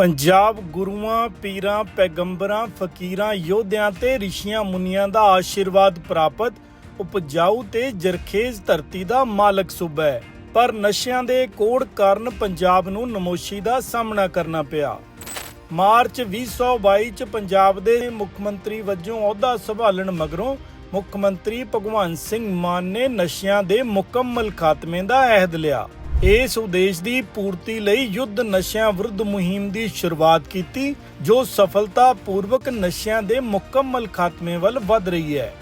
ਪੰਜਾਬ ਗੁਰੂਆਂ, ਪੀਰਾਂ, ਪੈਗੰਬਰਾਂ, ਫਕੀਰਾਂ, ਯੋਧਿਆਂ ਤੇ ਰਿਸ਼ੀਆਂ ਮੁਨੀਆਂ ਦਾ ਆਸ਼ੀਰਵਾਦ ਪ੍ਰਾਪਤ, ਉਪਜਾਊ ਤੇ ਜਰਖੇਜ਼ ਧਰਤੀ ਦਾ ਮਾਲਕ ਸੂਬਾ ਹੈ। ਪਰ ਨਸ਼ਿਆਂ ਦੇ ਕੋੜ ਕਾਰਨ ਪੰਜਾਬ ਨੂੰ ਨਮੋਸ਼ੀ ਦਾ ਸਾਹਮਣਾ ਕਰਨਾ ਪਿਆ। ਮਾਰਚ 2022 ਚ ਪੰਜਾਬ ਦੇ ਮੁੱਖ ਮੰਤਰੀ ਵਜੋਂ ਅਹੁਦਾ ਸੰਭਾਲਣ ਮਗਰੋਂ ਮੁੱਖ ਮੰਤਰੀ ਭਗਵੰਤ ਸਿੰਘ ਮਾਨ ਨੇ ਨਸ਼ਿਆਂ ਦੇ ਮੁਕੰਮਲ ਖਾਤਮੇ ਦਾ ਅਹਿਦ ਲਿਆ। ਇਸ ਉਦੇਸ਼ ਦੀ ਪੂਰਤੀ ਲਈ ਯੁੱਧ ਨਸ਼ਿਆਂ ਵਿਰੁੱਧ ਮੁਹਿੰਮ ਦੀ ਸ਼ੁਰੂਆਤ ਕੀਤੀ, ਜੋ ਸਫਲਤਾਪੂਰਵਕ ਨਸ਼ਿਆਂ ਦੇ ਮੁਕੰਮਲ ਖਾਤਮੇ ਵੱਲ ਵਧ ਰਹੀ ਹੈ।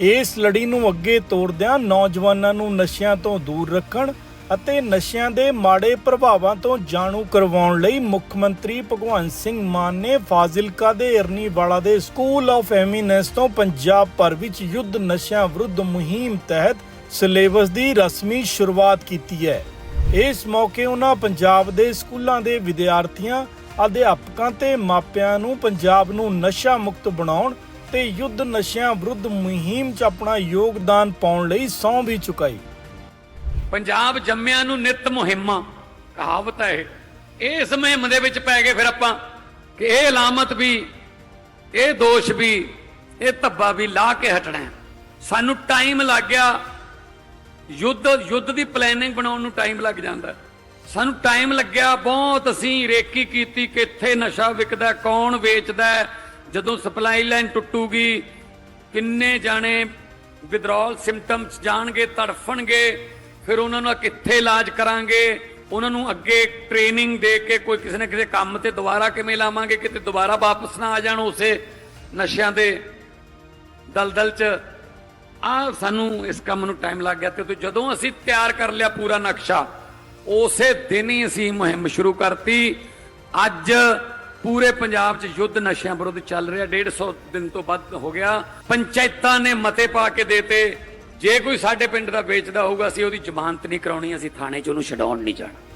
ਇਸ ਲੜੀ ਨੂੰ ਅੱਗੇ ਤੋਰਦਿਆਂ ਨੌਜਵਾਨਾਂ ਨੂੰ ਨਸ਼ਿਆਂ ਤੋਂ ਦੂਰ ਰੱਖਣ ਅਤੇ ਨਸ਼ਿਆਂ ਦੇ ਮਾੜੇ ਪ੍ਰਭਾਵਾਂ ਤੋਂ ਜਾਣੂ ਕਰਵਾਉਣ ਲਈ ਮੁੱਖ ਮੰਤਰੀ ਭਗਵੰਤ ਸਿੰਘ ਮਾਨ ਨੇ ਫਾਜ਼ਿਲਕਾ ਦੇ ਇਰਨੀਵਾਲਾ ਦੇ ਸਕੂਲ ਆਫ ਐਮੀਨੈਂਸ ਤੋਂ ਪੰਜਾਬ ਭਰ ਵਿੱਚ ਯੁੱਧ ਨਸ਼ਿਆਂ ਵਿਰੁੱਧ ਮੁਹਿੰਮ ਤਹਿਤ ਸਿਲੇਬਸ ਦੀ ਰਸਮੀ ਸ਼ੁਰੂਆਤ ਕੀਤੀ ਹੈ। ਇਸ ਮੌਕੇ ਉਹਨਾਂ ਪੰਜਾਬ ਦੇ ਸਕੂਲਾਂ ਦੇ ਵਿਦਿਆਰਥੀਆਂ, ਅਧਿਆਪਕਾਂ ਤੇ ਮਾਪਿਆਂ ਨੂੰ ਪੰਜਾਬ ਨੂੰ ਨਸ਼ਾ ਮੁਕਤ ਬਣਾਉਣ ਤੇ ਯੁੱਧ ਨਸ਼ਿਆਂ ਵਿਰੁੱਧ ਮੁਹਿੰਮ 'ਚ ਆਪਣਾ ਯੋਗਦਾਨ ਪਾਉਣ ਲਈ ਸਹੁੰ ਵੀ ਚੁਕਾਈ। ਪੰਜਾਬ ਜੰਮਿਆਂ ਨੂੰ ਨਿਤ ਮੁਹਿੰਮਾਂ, ਕਹਾਵਤ ਹੈ ਇਸ ਮੁਹਿੰਮ ਦੇ ਵਿੱਚ ਪੈ ਗਏ ਫਿਰ ਆਪਾਂ ਕਿ ਇਹ ਅਲਾਮਤ ਵੀ, ਇਹ ਦੋਸ਼ ਵੀ, ਇਹ ਧੱਬਾ ਵੀ ਲਾ ਕੇ ਹਟਣਾ ਸਾਨੂੰ ਟਾਈਮ ਲੱਗ ਗਿਆ ਯੁੱਧ ਯੁੱਧ ਦੀ ਪਲੈਨਿੰਗ ਬਣਾਉਣ ਨੂੰ ਟਾਈਮ ਲੱਗ ਜਾਂਦਾ। ਸਾਨੂੰ ਟਾਈਮ ਲੱਗਿਆ ਬਹੁਤ, ਅਸੀਂ ਰੇਕੀ ਕੀਤੀ ਕਿੱਥੇ ਨਸ਼ਾ ਵਿਕਦਾ, ਕੌਣ ਵੇਚਦਾ, ਜਦੋਂ ਸਪਲਾਈ ਲਾਈਨ ਟੁੱਟੂਗੀ, ਕਿੰਨੇ ਜਾਣੇ ਵਿਦਰੋਲ ਸਿੰਪਟਮਸ ਜਾਣਗੇ, ਤੜਫਣਗੇ, ਫਿਰ ਉਹਨਾਂ ਨੂੰ ਕਿੱਥੇ ਇਲਾਜ ਕਰਾਂਗੇ, ਉਹਨਾਂ ਨੂੰ ਅੱਗੇ ਟ੍ਰੇਨਿੰਗ ਦੇ ਕੇ ਕੋਈ ਕਿਸੇ ਨਾ ਕਿਸੇ ਕੰਮ ਤੇ ਦੁਬਾਰਾ ਕਿਵੇਂ ਲਾਵਾਂਗੇ, ਕਿਤੇ ਦੁਬਾਰਾ ਵਾਪਸ ਨਾ ਆ ਜਾਣ ਉਸੇ ਨਸ਼ਿਆਂ ਦੇ ਦਲਦਲ ਚ। ਆ ਸਾਨੂੰ ਇਸ ਕੰਮ ਨੂੰ ਟਾਈਮ ਲੱਗ ਗਿਆ ਤੇ ਜਦੋਂ ਅਸੀਂ ਤਿਆਰ ਕਰ ਲਿਆ ਪੂਰਾ ਨਕਸ਼ਾ, ਉਸੇ ਦਿਨ ਹੀ ਅਸੀਂ ਮੁਹਿੰਮ ਸ਼ੁਰੂ ਕਰਤੀ। ਅੱਜ ਪੂਰੇ ਪੰਜਾਬ 'ਚ ਯੁੱਧ ਨਸ਼ਿਆਂ ਵਿਰੁੱਧ ਚੱਲ ਰਿਹਾ 150 ਦਿਨ ਤੋਂ ਵੱਧ ਹੋ ਗਿਆ। ਪੰਚਾਇਤਾਂ ਨੇ ਮਤੇ ਪਾ ਕੇ ਦੇਤੇ, ਜੇ ਕੋਈ ਸਾਡੇ ਪਿੰਡ ਦਾ ਵੇਚਦਾ ਹੋਊਗਾ, ਅਸੀਂ ਉਹਦੀ ਜ਼ਮਾਨਤ ਨਹੀਂ ਕਰਾਉਣੀ, ਅਸੀਂ ਥਾਣੇ 'ਚ ਉਹਨੂੰ ਛਡਾਉਣ ਨਹੀਂ ਜਾਣਾ।